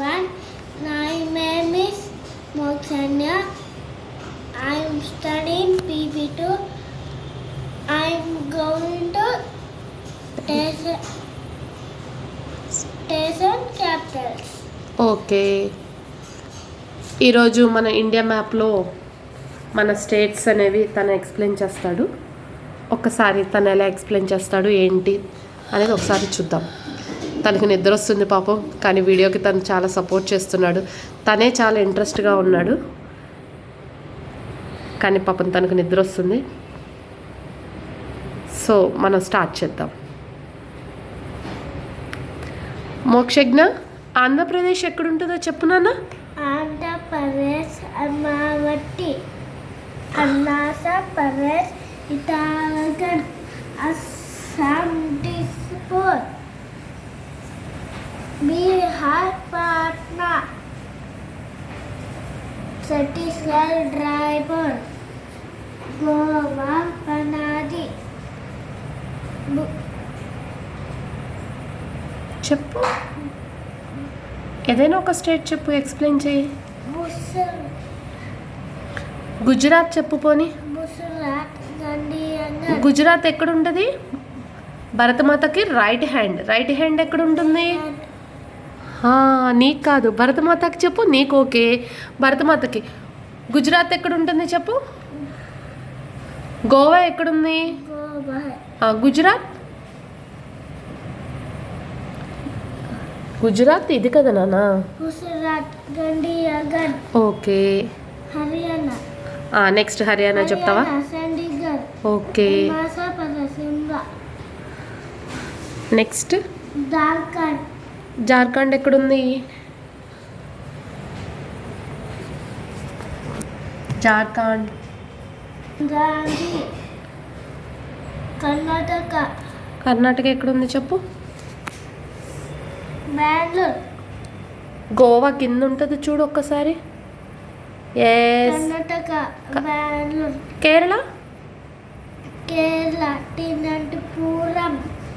everyone. My name is Moksanya. I am studying PP2. I am going to station, station capitals. Okay ఈరోజు మన India మ్యాప్లో మన states అనేవి తను explain చేస్తాడు ఒక్కసారి తను ఎలా ఎక్స్ప్లెయిన్ చేస్తాడు ఏంటి అనేది ఒకసారి చూద్దాం తనకు నిద్ర వస్తుంది పాపం కానీ వీడియోకి తను చాలా సపోర్ట్ చేస్తున్నాడు. తనే చాలా ఇంట్రెస్ట్గా ఉన్నాడు. కానీ పాపం తనకు నిద్ర వస్తుంది. సో మనం స్టార్ట్ చేద్దాం. మోక్షజ్ఞ ఆంధ్రప్రదేశ్ ఎక్కడుంటుందో చెప్పు నాన్న. Andhra Pradesh Pradesh, Amavati, Arunachal Pradesh, Assam Assam, Bihar Patna Chhattisgarh Raipur Goa పనాది. చెప్పు. ఏదైనా ఒక స్టేట్ చెప్పు ఎక్స్ప్లెయిన్ చేయి. గుజరాత్ చెప్పు పోనీ. గుజరాత్ ఎక్కడ ఉంటుంది భరతమాతకి రైట్ హ్యాండ్. రైట్ హ్యాండ్ ఎక్కడ ఉంటుంది నీకు కాదు. భరతమాతకి చెప్పు నీకు ఓకే. భరతమాతకి. గుజరాత్ ఎక్కడ ఉంటుంది చెప్పు? గోవా ఎక్కడుంది? గుజరాత్? గుజరాత్ ఇది కదా గుజరాత్ గండియాగఢ్ ఓకే. హర్యానా. నెక్స్ట్ హర్యానా చెప్తావా? ఓకే. నెక్స్ట్? జార్ఖండ్ జార్ఖండ్ ఎక్కడుంది? జార్ఖండ్. కర్ణాటక. కర్ణాటక ఎక్కడుంది చెప్పు. బెంగళూరు. గోవా కింద ఉంటుంది చూడు ఒక్కసారి. కర్ణాటక బెంగళూరు. కేరళ? కేరళ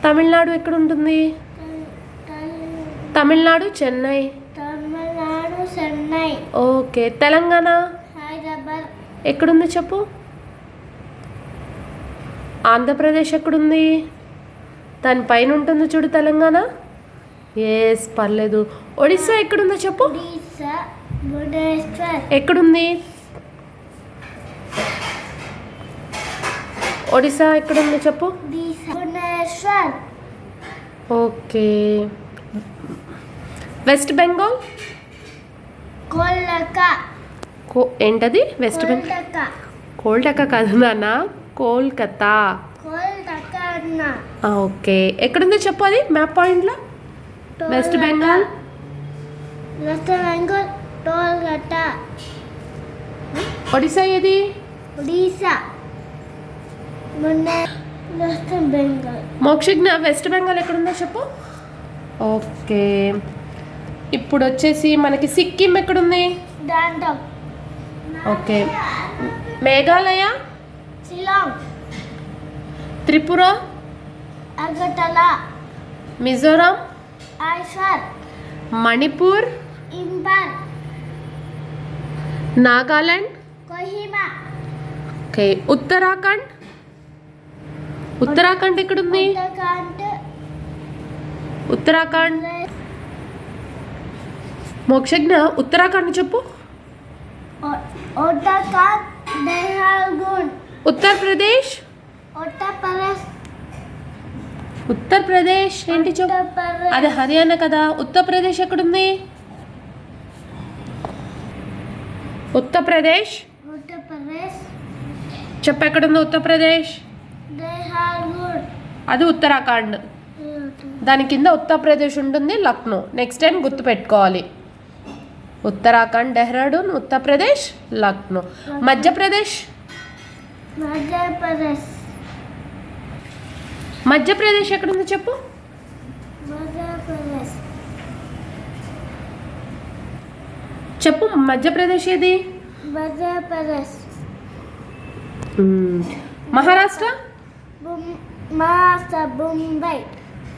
తమిళనాడు ఎక్కడ ఉంటుంది తమిళనాడు చెన్నై. తమిళనాడు చెన్నై. ఓకే. తెలంగాణ? హైదరాబాద్. ఎక్కడుంది చెప్పు? ఆంధ్రప్రదేశ్ ఎక్కడుంది? దాని పైన ఉంటుంది చూడు తెలంగాణ. ఎస్ పర్లేదు. ఒడిస్సా ఎక్కడుందో చెప్పు. ఎక్కడుంది? ఒడిస్సా ఎక్కడుంది చెప్పు. ఓకే. వెస్ట్ బెంగాల్ కో ఏంటది? వెస్ట్ బెంగాల్ కోల్కతా కాదు నాన్న. కోల్కతా. ఓకే. ఎక్కడుందో చెప్పు అది మ్యాప్ పాయింట్లో? West Bengal West Bengal Kolkata. Odisha ఏది? ఒడిశా. వెస్ట్ బెంగాల్ మోక్షజ్ఞ వెస్ట్ బెంగాల్ ఎక్కడుందో చెప్పు? ఓకే. ఇప్పుడు వచ్చేసి మనకి సిక్కిం ఎక్కడుంది? ఓకే. మేఘాలయ? త్రిపుర? మిజోరాం? మణిపూర్? నాగాలాండ్? కోహిమా. ఓకే. ఉత్తరాఖండ్? ఉత్తరాఖండ్ ఎక్కడుంది? ఉత్తరాఖండ్? మోక్షజ్ఞ ఉత్తరాఖండ్ చెప్పు ఉత్తరప్రదేశ్. ఉత్తరప్రదేశ్. ఏంటి చెప్పు. అది హర్యానా కదా. ఉత్తరప్రదేశ్ ఎక్కడుంది? ఉత్తరప్రదేశ్. ఉత్తరప్రదేశ్. చెప్పు ఎక్కడుంది ఉత్తరప్రదేశ్? అది ఉత్తరాఖండ్. దాని కింద ఉత్తరప్రదేశ్ ఉంటుంది లక్నో. నెక్స్ట్ టైం గుర్తుపెట్టుకోవాలి. ఉత్తరాఖండ్ డెహ్రాడూన్ ఉత్తరప్రదేశ్ లక్నో. మధ్యప్రదేశ్? మధ్యప్రదేశ్. మధ్యప్రదేశ్ ఎక్కడుంది చెప్పు? మధ్యప్రదేశ్. చెప్పు మధ్యప్రదేశ్ ఏది? మధ్యప్రదేశ్. మ్మ్. మహారాష్ట్ర? మహారాష్ట్ర ముంబై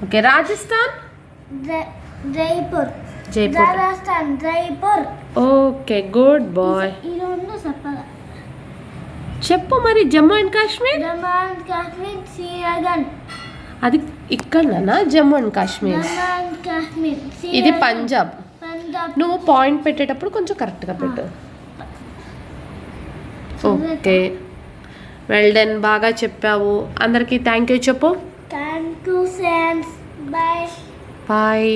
ఓకే రాజస్థాన్? జై- Jaipur. Jaipur. Jaipur. Okay good boy. చెప్పు మరి జమ్మూ అండ్ కాశ్మీర్? జమ్మూ అండ్ కాశ్మీర్ శ్రీనగర్ అది ఇక్కడనా జమ్మూ అండ్ కాశ్మీర్? జమ్మూ అండ్ కాశ్మీర్ ఇది. పంజాబ్. పంజాబ్. నువ్వు పాయింట్ పెట్టేటప్పుడు కొంచెం కరెక్ట్గా పెట్టు. ఓకే. వెల్ డన్ బాగా చెప్పావు. అందరికీ థ్యాంక్ యూ చెప్పు. థ్యాంక్ యూ సెన్స్ బాయ్ బాయ్